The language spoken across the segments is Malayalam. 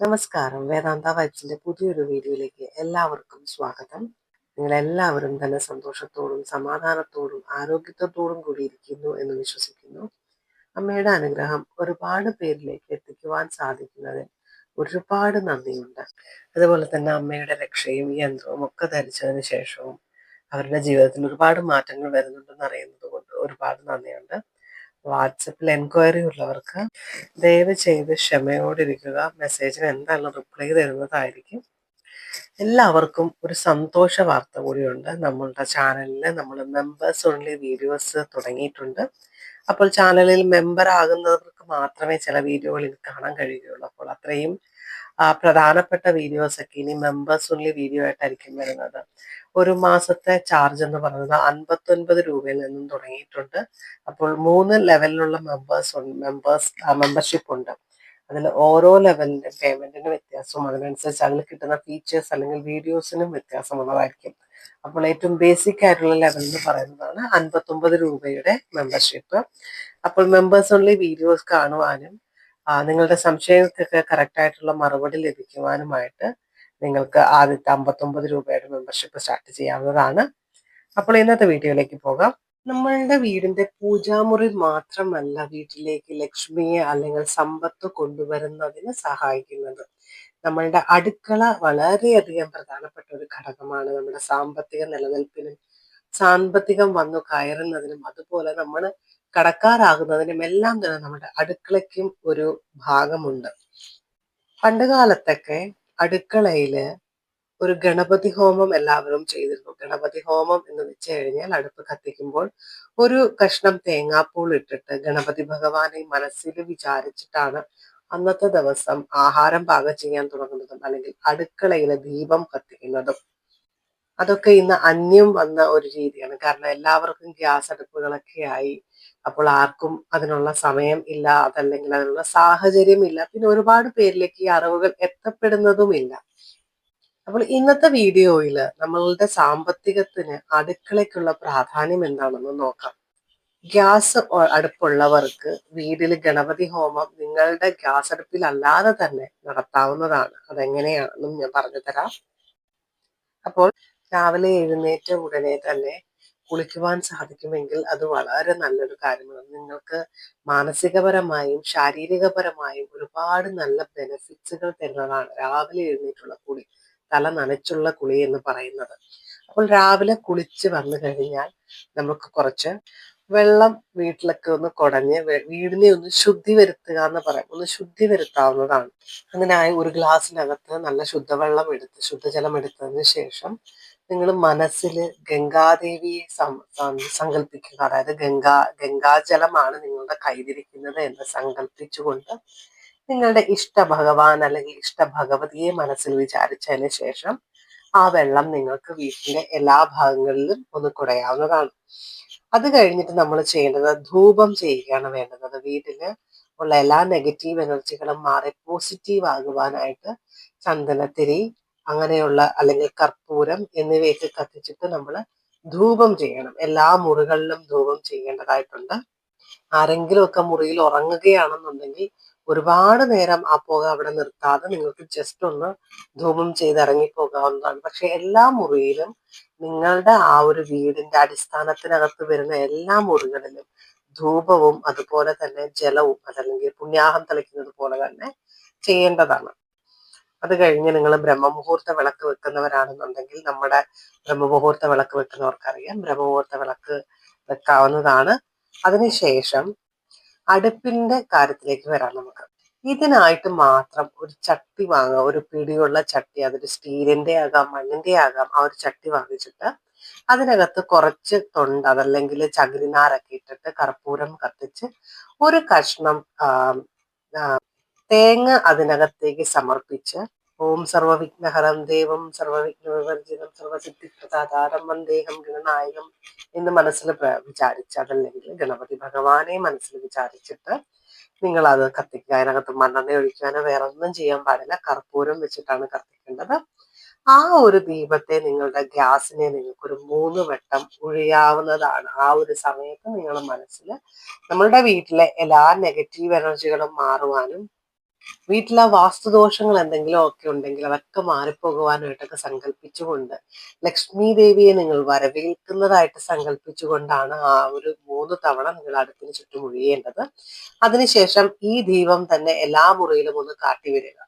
നമസ്കാരം. വേദാന്ത വൈബ്സിന്റെ പുതിയൊരു വീഡിയോയിലേക്ക് എല്ലാവർക്കും സ്വാഗതം. നിങ്ങൾ എല്ലാവരും തന്നെ സന്തോഷത്തോടും സമാധാനത്തോടും ആരോഗ്യത്തോടും കൂടി ഇരിക്കുന്നു എന്ന് വിശ്വസിക്കുന്നു. അമ്മയുടെ അനുഗ്രഹം ഒരുപാട് പേരിലേക്ക് എത്തിക്കുവാൻ സാധിക്കുന്നതിൽ ഒരുപാട് നന്ദിയുണ്ട്. അതുപോലെ തന്നെ അമ്മയുടെ രക്ഷയും യന്ത്രവും ഒക്കെ ധരിച്ചതിന് ശേഷവും അവരുടെ ജീവിതത്തിൽ ഒരുപാട് മാറ്റങ്ങൾ വരുന്നുണ്ടെന്ന് അറിയുന്നത് കൊണ്ട് ഒരുപാട് നന്ദിയുണ്ട്. വാട്സപ്പിൽ എൻക്വയറി ഉള്ളവർക്ക് ദയവ് ചെയ്ത് ക്ഷമയോടിരിക്കുക. മെസ്സേജിന് എന്തായാലും റിപ്ലൈ തരുന്നതായിരിക്കും. എല്ലാവർക്കും ഒരു സന്തോഷ വാർത്ത കൂടിയുണ്ട്. നമ്മളുടെ ചാനലിൽ നമ്മൾ മെമ്പേഴ്സ് ഓൺലി വീഡിയോസ് തുടങ്ങിയിട്ടുണ്ട്. അപ്പോൾ ചാനലിൽ മെമ്പർ ആകുന്നവർക്ക് മാത്രമേ ചില വീഡിയോകൾ കാണാൻ കഴിയുകയുള്ളൂ. അപ്പോൾ അത്രയും പ്രധാനപ്പെട്ട വീഡിയോസ് ഒക്കെ ഇനി മെമ്പേഴ്സ് ഉള്ളി വീഡിയോ ആയിട്ടായിരിക്കും വരുന്നത്. ഒരു മാസത്തെ ചാർജ് എന്ന് പറയുന്നത് അൻപത്തൊൻപത് രൂപയിൽ നിന്നും തുടങ്ങിയിട്ടുണ്ട്. അപ്പോൾ മൂന്ന് ലെവലിലുള്ള മെമ്പേഴ്സ് മെമ്പേഴ്സ് മെമ്പർഷിപ്പ് ഉണ്ട്. അതിൽ ഓരോ ലെവലിന്റെ പേയ്മെന്റിന്റെ വ്യത്യാസവും അതിനനുസരിച്ച് അതിൽ കിട്ടുന്ന ഫീച്ചേഴ്സ് അല്ലെങ്കിൽ വീഡിയോസിനും വ്യത്യാസമുള്ളതായിരിക്കും അപ്പോൾ ഏറ്റവും ബേസിക് ആയിട്ടുള്ള ലെവൽ എന്ന് പറയുന്നതാണ് അൻപത്തൊമ്പത് രൂപയുടെ മെമ്പർഷിപ്പ് അപ്പോൾ മെമ്പേഴ്സ് ഓൺലി വീഡിയോസ് കാണുവാനും നിങ്ങളുടെ സംശയങ്ങൾക്കൊക്കെ കറക്റ്റ് ആയിട്ടുള്ള മറുപടി ലഭിക്കുവാനുമായിട്ട് നിങ്ങൾക്ക് ആദ്യത്തെ അമ്പത്തൊമ്പത് രൂപയുടെ മെമ്പർഷിപ്പ് സ്റ്റാർട്ട് ചെയ്യാവുന്നതാണ്. അപ്പോൾ ഇന്നത്തെ വീഡിയോയിലേക്ക് പോകാം. നമ്മളുടെ വീടിന്റെ പൂജാമുറി മാത്രമല്ല വീട്ടിലേക്ക് ലക്ഷ്മിയെ അല്ലെങ്കിൽ സമ്പത്ത് കൊണ്ടുവരുന്നതിന് സഹായിക്കുന്നത്. നമ്മളുടെ അടുക്കള വളരെയധികം പ്രധാനപ്പെട്ട ഒരു ഘടകമാണ്. നമ്മുടെ സാമ്പത്തിക നിലനിൽപ്പിനും സാമ്പത്തികം വന്നു കയറുന്നതിനും അതുപോലെ നമ്മൾ കടക്കാരാകുന്നതിനും എല്ലാം തന്നെ നമ്മുടെ അടുക്കളയ്ക്കും ഒരു ഭാഗമുണ്ട്. പണ്ട് കാലത്തൊക്കെ അടുക്കളയിൽ ഒരു ഗണപതി ഹോമം എല്ലാവരും ചെയ്തിരുന്നു. ഗണപതി ഹോമം എന്ന് വെച്ച് കഴിഞ്ഞാൽ അടുപ്പ് കത്തിക്കുമ്പോൾ ഒരു കഷ്ണം തേങ്ങാപ്പൂൾ ഇട്ടിട്ട് ഗണപതി ഭഗവാനെ മനസ്സിൽ വിചാരിച്ചിട്ടാണ് അന്നത്തെ ദിവസം ആഹാരം പാകം ചെയ്യാൻ തുടങ്ങുന്നതും അല്ലെങ്കിൽ അടുക്കളയിലെ ദീപം കത്തിക്കുന്നതും. അതൊക്കെ ഇന്ന് അന്യം വന്ന ഒരു രീതിയാണ്. കാരണം എല്ലാവർക്കും ഗ്യാസ് അടുപ്പുകളൊക്കെ ആയി. അപ്പോൾ ആർക്കും അതിനുള്ള സമയം ഇല്ല അതല്ലെങ്കിൽ അതിനുള്ള സാഹചര്യം ഇല്ല. പിന്നെ ഒരുപാട് പേരിലേക്ക് ഈ അറിവുകൾ എത്തപ്പെടുന്നതുമില്ല അപ്പോൾ ഇന്നത്തെ വീഡിയോയിൽ നമ്മളുടെ സാമ്പത്തികത്തിന് അടുക്കളയ്ക്കുള്ള പ്രാധാന്യം എന്താണെന്ന് നോക്കാം. ഗ്യാസ് അടുപ്പുള്ളവർക്ക് വീട്ടിൽ ഗണപതി ഹോമം നിങ്ങളുടെ ഗ്യാസ് അടുപ്പിൽ അല്ലാതെ തന്നെ നടത്താവുന്നതാണ്. അതെങ്ങനെയാണെന്നും ഞാൻ പറഞ്ഞു തരാം അപ്പോൾ രാവിലെ എഴുന്നേറ്റ ഉടനെ തന്നെ കുളിക്കുവാൻ സാധിക്കുമെങ്കിൽ അത് വളരെ നല്ലൊരു കാര്യമാണ്. നിങ്ങൾക്ക് മാനസികപരമായും ശാരീരികപരമായും ഒരുപാട് നല്ല ബെനിഫിറ്റ്സുകൾ തരുന്നതാണ് രാവിലെ എഴുന്നേറ്റുള്ള കുളി തല നനച്ചുള്ള കുളി എന്ന് പറയുന്നത്. അപ്പോൾ രാവിലെ കുളിച്ച് വന്നു കഴിഞ്ഞാൽ നമുക്ക് കുറച്ച് വെള്ളം വീട്ടിലൊക്കെ ഒന്ന് കുടഞ്ഞ് വീടിനെ ഒന്ന് ശുദ്ധി വരുത്തുക എന്ന് പറയും. ഒന്ന് ശുദ്ധി വരുത്താവുന്നതാണ് ആയി ഒരു ഗ്ലാസ്സിനകത്ത് നല്ല ശുദ്ധവെള്ളം എടുത്ത് ശുദ്ധജലം എടുത്തതിന് ശേഷം നിങ്ങൾ മനസ്സിൽ ഗംഗാദേവിയെ സങ്കല്പിക്കുക അതായത് ഗംഗാ ഗംഗാജലമാണ് നിങ്ങളുടെ കൈതിരിക്കുന്നത് എന്ന് സങ്കല്പിച്ചുകൊണ്ട് നിങ്ങളുടെ ഇഷ്ട ഭഗവാൻ അല്ലെങ്കിൽ ഇഷ്ട ഭഗവതിയെ മനസ്സിൽ വിചാരിച്ചതിന് ശേഷം ആ വെള്ളം നിങ്ങൾക്ക് വീട്ടിലെ എല്ലാ ഭാഗങ്ങളിലും ഒന്ന് കുടയാവുന്നതാണ്. അത് കഴിഞ്ഞിട്ട് നമ്മൾ ചെയ്യേണ്ടത് ധൂപം ചെയ്യുകയാണ് വേണ്ടത്. വീട്ടിൽ ഉള്ള എല്ലാ നെഗറ്റീവ് എനർജികളും മാറി പോസിറ്റീവ് ആകുവാനായിട്ട് ചന്ദനത്തിരി അങ്ങനെയുള്ള അല്ലെങ്കിൽ കർപ്പൂരം എന്നിവയൊക്കെ കത്തിച്ചിട്ട് നമ്മൾ ധൂപം ചെയ്യണം. എല്ലാ മുറികളിലും ധൂപം ചെയ്യേണ്ടതായിട്ടുണ്ട്. ആരെങ്കിലും ഒക്കെ മുറിയിൽ ഉറങ്ങുകയാണെന്നുണ്ടെങ്കിൽ ഒരുപാട് നേരം ആ പുക അവിടെ നിർത്താതെ നിങ്ങൾക്ക് ജസ്റ്റ് ഒന്ന് ധൂപം ചെയ്ത് ഇറങ്ങി പോകാവുന്നതാണ് പക്ഷെ എല്ലാ മുറിയിലും നിങ്ങളുടെ ആ ഒരു വീടിന്റെ അടിസ്ഥാനത്തിനകത്ത് വരുന്ന എല്ലാ മുറികളിലും ധൂപവും അതുപോലെ തന്നെ ജലവും അതല്ലെങ്കിൽ പുണ്യാഹം തളിക്കുന്നത് പോലെ തന്നെ ചെയ്യേണ്ടതാണ്. അത് കഴിഞ്ഞ് നിങ്ങൾ ബ്രഹ്മമുഹൂർത്ത വിളക്ക് വെക്കുന്നവരാണെന്നുണ്ടെങ്കിൽ നമ്മുടെ ബ്രഹ്മമുഹൂർത്ത വിളക്ക് വെക്കുന്നവർക്കറിയാം. ബ്രഹ്മമുഹൂർത്ത വിളക്ക് വെക്കാവുന്നതാണ്. അതിനുശേഷം അടുപ്പിന്റെ കാര്യത്തിലേക്ക് വരാം നമുക്ക്. ഇതിനായിട്ട് മാത്രം ഒരു ചട്ടി വാങ്ങുക. ഒരു പിടിയുള്ള ചട്ടി അതൊരു സ്റ്റീലിന്റെ ആകാം മണ്ണിന്റെ ആകാം ആ ഒരു ചട്ടി വാങ്ങിച്ചിട്ട് അതിനകത്ത് കുറച്ച് തൊണ്ട് അതല്ലെങ്കിൽ ചകിരിനാരൊക്കെ ഇട്ടിട്ട് കർപ്പൂരം കത്തിച്ച് ഒരു കഷ്ണം തേങ്ങ അതിനകത്തേക്ക് സമർപ്പിച്ച് ഓം സർവവിഘ്നഹരം ദേവം സർവവിഘ്ന വിവർജിതം സർവസിദ്ധിപ്രദാതാരം വന്ദേഹം ഗണനായകം എന്ന് മനസ്സിൽ വിചാരിച്ച് അതല്ലെങ്കിൽ ഗണപതി ഭഗവാനെ മനസ്സിൽ വിചാരിച്ചിട്ട് നിങ്ങൾ അത് കത്തിക്കുക. അതിനകത്ത് മണ്ണെണ്ണ ഒഴിക്കാനോ വേറെ ഒന്നും ചെയ്യാൻ പാടില്ല. കർപ്പൂരം വെച്ചിട്ടാണ് കത്തിക്കേണ്ടത്. ആ ഒരു ദീപത്തെ നിങ്ങളുടെ ഗ്യാസിനെ നിങ്ങൾക്ക് ഒരു മൂന്ന് വട്ടം ഒഴിയാവുന്നതാണ് ആ ഒരു സമയത്ത് നിങ്ങളുടെ മനസ്സിൽ നമ്മളുടെ വീട്ടിലെ എല്ലാ നെഗറ്റീവ് എനർജികളും മാറുവാനും വീട്ടിലെ വാസ്തുദോഷങ്ങൾ എന്തെങ്കിലും ഒക്കെ ഉണ്ടെങ്കിൽ അതൊക്കെ മാറിപ്പോകുവാനായിട്ടൊക്കെ സങ്കല്പിച്ചുകൊണ്ട് ലക്ഷ്മി ദേവിയെ നിങ്ങൾ വരവേൽക്കുന്നതായിട്ട് സങ്കല്പിച്ചുകൊണ്ടാണ് ആ ഒരു മൂന്ന് തവണ നിങ്ങൾ അടുപ്പിന് ചുറ്റും ഒഴിയേണ്ടത് അതിനുശേഷം ഈ ദീപം തന്നെ എല്ലാ മുറിയിലും ഒന്ന് കാട്ടിവരിക.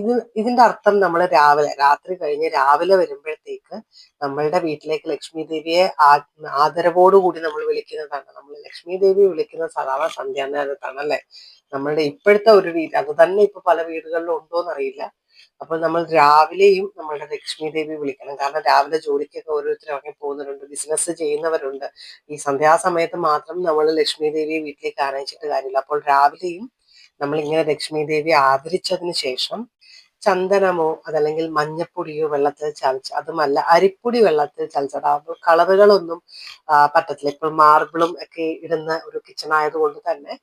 ഇത് ഇതിന്റെ അർത്ഥം നമ്മൾ രാവിലെ രാത്രി കഴിഞ്ഞ് രാവിലെ വരുമ്പോഴത്തേക്ക് നമ്മളുടെ വീട്ടിലേക്ക് ലക്ഷ്മി ദേവിയെ ആദരവോടുകൂടി നമ്മൾ വിളിക്കുന്നതാണ്. നമ്മൾ ലക്ഷ്മി ദേവി വിളിക്കുന്ന സാധാരണ സന്ധ്യാനേരത്താണ് അല്ലെ? നമ്മളുടെ ഇപ്പോഴത്തെ ഒരു രീതി അത് തന്നെ ഇപ്പൊ പല വീടുകളിലും ഉണ്ടോ എന്നറിയില്ല അപ്പൊ നമ്മൾ രാവിലെയും നമ്മളുടെ ലക്ഷ്മി ദേവി വിളിക്കണം. കാരണം രാവിലെ ജോലിക്കൊക്കെ ഓരോരുത്തർ ഇറങ്ങി പോകുന്നവരുണ്ട് ബിസിനസ് ചെയ്യുന്നവരുണ്ട്. ഈ സന്ധ്യാസമയത്ത് മാത്രം നമ്മൾ ലക്ഷ്മി ദേവിയെ വീട്ടിലേക്ക് ആനയിച്ചിട്ട് കാര്യമില്ല. അപ്പോൾ രാവിലെയും നമ്മൾ ഇങ്ങനെ ലക്ഷ്മി ദേവി ആദരിച്ചതിന് ശേഷം ചന്ദനമോ അതല്ലെങ്കിൽ മഞ്ഞപ്പൊടിയോ വെള്ളത്തിൽ ചതച്ച് അതുമല്ല അരിപ്പൊടി വെള്ളത്തിൽ ചതച്ചത്. അപ്പോൾ കളറുകളൊന്നും പറ്റത്തില്ല. ഇപ്പോൾ മാർബിളും ഒക്കെ ഇടുന്ന ഒരു കിച്ചൺ ആയതുകൊണ്ട് തന്നെ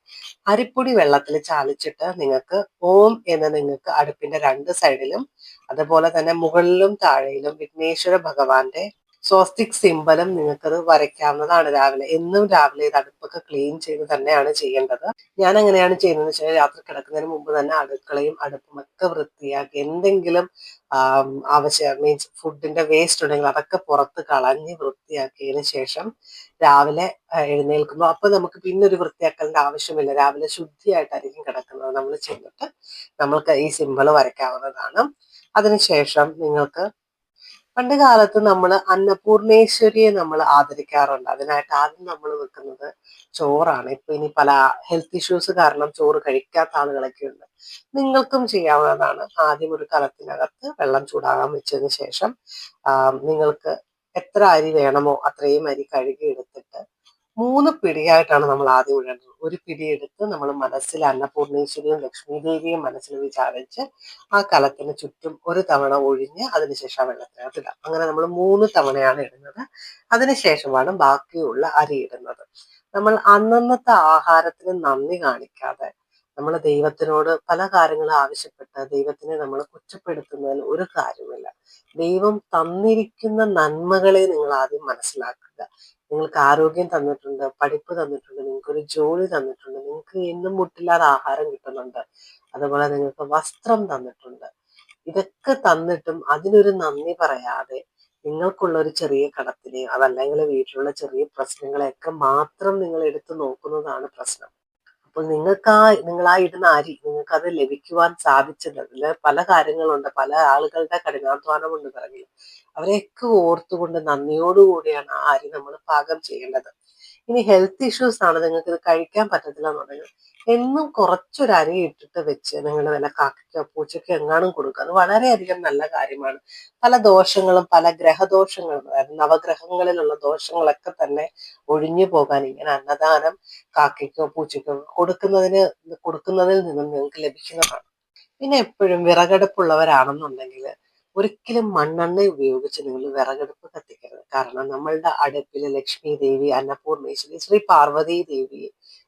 അരിപ്പൊടി വെള്ളത്തിൽ ചാലിച്ചിട്ട് നിങ്ങൾക്ക് ഓം എന്ന് നിങ്ങൾക്ക് അടുപ്പിന്റെ രണ്ട് സൈഡിലും അതുപോലെ തന്നെ മുകളിലും താഴെയിലും വിഘ്നേശ്വര ഭഗവാന്റെ സ്വസ്തിക് സിമ്പലും നിങ്ങൾക്കത് വരയ്ക്കാവുന്നതാണ് രാവിലെ. എന്നും രാവിലെ ഇത് അടുപ്പൊക്കെ ക്ലീൻ ചെയ്ത് തന്നെയാണ് ചെയ്യേണ്ടത്. ഞാൻ എങ്ങനെയാണ് ചെയ്യുന്നത് വെച്ചാൽ രാത്രി കിടക്കുന്നതിന് മുമ്പ് തന്നെ അടുക്കളയും അടുപ്പും ഒക്കെ വൃത്തിയാക്കി എന്തെങ്കിലും ആവശ്യം മീൻസ് ഫുഡിന്റെ വേസ്റ്റ് ഉണ്ടെങ്കിൽ അതൊക്കെ പുറത്ത് കളഞ്ഞ് വൃത്തിയാക്കിയതിന് ശേഷം രാവിലെ എഴുന്നേൽക്കുമ്പോൾ അപ്പൊ നമുക്ക് പിന്നെ ഒരു വൃത്തിയാക്കലിന്റെ ആവശ്യമില്ല. രാവിലെ ശുദ്ധിയായിട്ടായിരിക്കും കിടക്കുന്നത് നമ്മൾ ചെയ്തിട്ട് നമ്മൾക്ക് ഈ സിമ്പിൾ വരയ്ക്കാവുന്നതാണ്. അതിനുശേഷം നിങ്ങൾക്ക് പണ്ട് കാലത്ത് നമ്മൾ അന്നപൂർണേശ്വരിയെ നമ്മൾ ആദരിക്കാറുണ്ട്. അതിനായിട്ട് ആദ്യം നമ്മൾ വെക്കുന്നത് ചോറാണ്. ഇപ്പൊ ഇനി പല ഹെൽത്ത് ഇഷ്യൂസ് കാരണം ചോറ് കഴിക്കാത്ത ആളുകളൊക്കെ ഉണ്ട് നിങ്ങൾക്കും ചെയ്യാവുന്നതാണ്. ആദ്യം ഒരു കലത്തിനകത്ത് വെള്ളം ചൂടാകാൻ വെച്ചതിന് ശേഷം നിങ്ങൾക്ക് എത്ര അരി വേണമോ അത്രയും അരി കഴുകി എടുത്തിട്ട് മൂന്ന് പിടിയായിട്ടാണ് നമ്മൾ ആദ്യം ഇടേണ്ടത്. ഒരു പിടി എടുത്ത് നമ്മൾ മനസ്സിൽ അന്നപൂർണേശ്വരിയും ലക്ഷ്മി ദേവിയും മനസ്സിൽ വിചാരിച്ച് ആ കലത്തിന് ചുറ്റും ഒരു തവണ ഒഴിഞ്ഞ് അതിനുശേഷം വെള്ളത്തിനകത്ത് ഇടാം. അങ്ങനെ നമ്മൾ മൂന്ന് തവണയാണ് ഇടുന്നത്. അതിനുശേഷമാണ് ബാക്കിയുള്ള അരി ഇടുന്നത്. നമ്മൾ അന്നന്നത്തെ ആഹാരത്തിന് നന്ദി കാണിക്കാതെ നമ്മൾ ദൈവത്തിനോട് പല കാര്യങ്ങളും ആവശ്യപ്പെട്ട് ദൈവത്തിനെ നമ്മൾ കുറ്റപ്പെടുത്തുന്നതിൽ ഒരു കാര്യമില്ല ദൈവം തന്നിരിക്കുന്ന നന്മകളെ നിങ്ങൾ ആദ്യം മനസ്സിലാക്കുക. നിങ്ങൾക്ക് ആരോഗ്യം തന്നിട്ടുണ്ട് പഠിപ്പ് തന്നിട്ടുണ്ട് നിങ്ങൾക്ക് ഒരു ജോലി തന്നിട്ടുണ്ട് നിങ്ങൾക്ക് എന്നും മുട്ടില്ലാതെ ആഹാരം കിട്ടുന്നുണ്ട്. അതുപോലെ നിങ്ങൾക്ക് വസ്ത്രം തന്നിട്ടുണ്ട്. ഇതൊക്കെ തന്നിട്ടും അതിനൊരു നന്ദി പറയാതെ നിങ്ങൾക്കുള്ള ഒരു ചെറിയ കടത്തിനെയോ അതല്ലെങ്കിൽ വീട്ടിലുള്ള ചെറിയ പ്രശ്നങ്ങളെയൊക്കെ മാത്രം നിങ്ങൾ എടുത്തു നോക്കുന്നതാണ് പ്രശ്നം. അപ്പോൾ നിങ്ങൾക്ക് ആ ഇടുന്ന അരി നിങ്ങൾക്ക് അത് ലഭിക്കുവാൻ സാധിച്ചത് അതിൽ പല കാര്യങ്ങളുണ്ട്. പല ആളുകളുടെ കഠിനാധ്വാനമുണ്ട് പിറകിൽ അവരെയൊക്കെ ഓർത്തുകൊണ്ട് നന്ദിയോടുകൂടിയാണ് ആ അരി നമ്മൾ പാകം ചെയ്യേണ്ടത്. ഇനി ഹെൽത്ത് ഇഷ്യൂസ് ആണ് നിങ്ങൾക്ക് ഇത് കഴിക്കാൻ പറ്റത്തില്ല എന്നുണ്ടെങ്കിൽ എന്നും കുറച്ചൊരു അരി ഇട്ടിട്ട് വെച്ച് നിങ്ങൾ വല്ല കാക്കയ്ക്കോ പൂച്ചയ്ക്കോ എങ്ങാനും കൊടുക്കുക. അത് വളരെയധികം നല്ല കാര്യമാണ്. പല ദോഷങ്ങളും പല ഗ്രഹദോഷങ്ങളും അതായത് നവഗ്രഹങ്ങളിലുള്ള ദോഷങ്ങളൊക്കെ തന്നെ ഒഴിഞ്ഞു പോകാൻ ഇങ്ങനെ അന്നദാനം കാക്കയ്ക്കോ പൂച്ചയ്ക്കോ കൊടുക്കുന്നതിന് കൊടുക്കുന്നതിൽ നിന്നും നിങ്ങൾക്ക് ലഭിക്കുന്നതാണ്. പിന്നെ എപ്പോഴും വിറകടുപ്പുള്ളവരാണെന്നുണ്ടെങ്കിൽ ഒരിക്കലും മണ്ണെണ്ണ ഉപയോഗിച്ച് നിങ്ങൾ വിറകടുപ്പ് കത്തിക്കരുത്. കാരണം നമ്മളുടെ അടുപ്പിൽ ലക്ഷ്മി ദേവി അന്നപൂർണേശ്വരി ശ്രീ പാർവതി ദേവി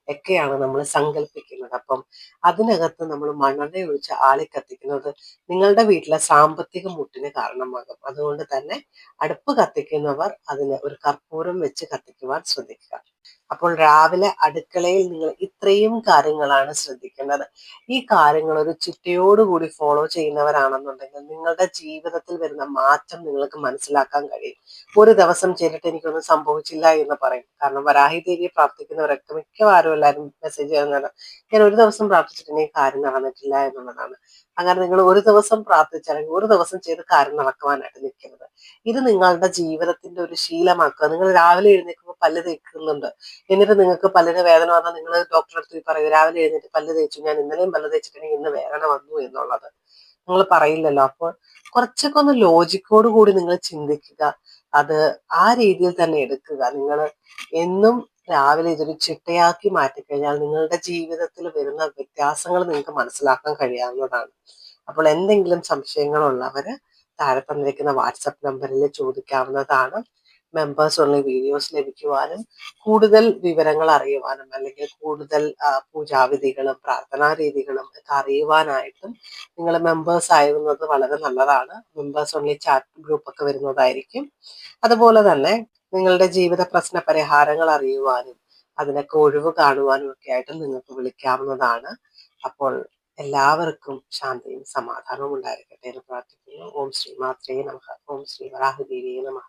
ഒക്കെയാണ് നമ്മൾ സങ്കല്പിക്കുന്നത് അപ്പം അതിനകത്ത് നമ്മൾ മണ്ണെണ്ണ ഒഴിച്ച് ആളി കത്തിക്കുന്നത് നിങ്ങളുടെ വീട്ടിലെ സാമ്പത്തിക മുട്ടിന് കാരണമാകും. അതുകൊണ്ട് തന്നെ അടുപ്പ് കത്തിക്കുന്നവർ അതിന് ഒരു കർപ്പൂരം വെച്ച് കത്തിക്കുവാൻ ശ്രദ്ധിക്കുക. അപ്പോൾ രാവിലെ അടുക്കളയിൽ നിങ്ങൾ ഇത്രയും കാര്യങ്ങളാണ് ശ്രദ്ധിക്കേണ്ടത്. ഈ കാര്യങ്ങൾ ഒരു ചിട്ടയോടുകൂടി ഫോളോ ചെയ്യുന്നവരാണെന്നുണ്ടെങ്കിൽ നിങ്ങളുടെ ജീവിതത്തിൽ വരുന്ന മാറ്റം നിങ്ങൾക്ക് മനസ്സിലാക്കാൻ കഴിയും. ഒരു ദിവസം ചെയ്തിട്ട് എനിക്കൊന്നും സംഭവിച്ചില്ല എന്ന് പറയും. കാരണം വരാഹി ദേവിയെ പ്രാർത്ഥിക്കുന്നവരൊക്കെ മിക്കവാറും എല്ലാവരും മെസ്സേജ് ചെയ്യുന്നതാണ് ഞാൻ ഒരു ദിവസം പ്രാർത്ഥിച്ചിട്ട് ഈ കാര്യം നടന്നിട്ടില്ല എന്നുള്ളതാണ്. അങ്ങനെ നിങ്ങൾ ഒരു ദിവസം പ്രാർത്ഥിച്ചാലും ഒരു ദിവസം ചെയ്ത് കാര്യം നടക്കുവാനായിട്ട് നിൽക്കരുത്. ഇത് നിങ്ങളുടെ ജീവിതത്തിന്റെ ഒരു ശീലമാക്കുക. നിങ്ങൾ രാവിലെ എഴുന്നേൽക്കുമ്പോൾ പല്ല് തേക്കുന്നുണ്ട്. എന്നിട്ട് നിങ്ങൾക്ക് പല്ലിന് വേദന വന്നാൽ നിങ്ങൾ ഡോക്ടറെ അടുത്ത് പറയും രാവിലെ എഴുന്നേറ്റ് പല്ല് തേച്ചു. ഞാൻ ഇന്നലെയും പല്ല് തേച്ചിട്ടുണ്ടെങ്കിൽ ഇന്ന് വേദന വന്നു എന്നുള്ളത്. നിങ്ങൾ പറയില്ലല്ലോ. അപ്പോൾ കുറച്ചൊക്കെ ഒന്ന് ലോജിക്കോട് കൂടി നിങ്ങൾ ചിന്തിക്കുക. അത് ആ രീതിയിൽ തന്നെ എടുക്കുക. നിങ്ങൾ എന്നും രാവിലെ ഇതൊരു ചിട്ടയാക്കി മാറ്റിക്കഴിഞ്ഞാൽ നിങ്ങളുടെ ജീവിതത്തിൽ വരുന്ന വ്യത്യാസങ്ങൾ നിങ്ങൾക്ക് മനസ്സിലാക്കാൻ കഴിയാവുന്നതാണ്. അപ്പോൾ എന്തെങ്കിലും സംശയങ്ങളുള്ളവര് താഴെ തന്നിരിക്കുന്ന വാട്സപ്പ് നമ്പറിൽ ചോദിക്കാവുന്നതാണ്. മെമ്പേഴ്സ് ഉള്ള വീഡിയോസ് ലഭിക്കുവാനും കൂടുതൽ വിവരങ്ങൾ അറിയുവാനും അല്ലെങ്കിൽ കൂടുതൽ പൂജാവിധികളും പ്രാർത്ഥനാ രീതികളും ഒക്കെ അറിയുവാനായിട്ടും നിങ്ങൾ മെമ്പേഴ്സ് ആയിരുന്നത് വളരെ നല്ലതാണ്. മെമ്പേഴ്സ് ഓൺലി ചാറ്റ് ഗ്രൂപ്പ് ഒക്കെ വരുന്നതായിരിക്കും. അതുപോലെ തന്നെ നിങ്ങളുടെ ജീവിത പ്രശ്ന പരിഹാരങ്ങൾ അറിയുവാനും അതിനൊക്കെ ഒഴിവ് കാണുവാനും ഒക്കെ ആയിട്ട് നിങ്ങൾക്ക് വിളിക്കാവുന്നതാണ്. അപ്പോൾ എല്ലാവർക്കും ശാന്തിയും സമാധാനവും ഉണ്ടായിരിക്കട്ടെ എന്ന് പ്രാർത്ഥിക്കുന്നു. ഓം ശ്രീ മാത്രേ നമഹ ഓം ശ്രീ വരാഹദേവിയെ നമഃ.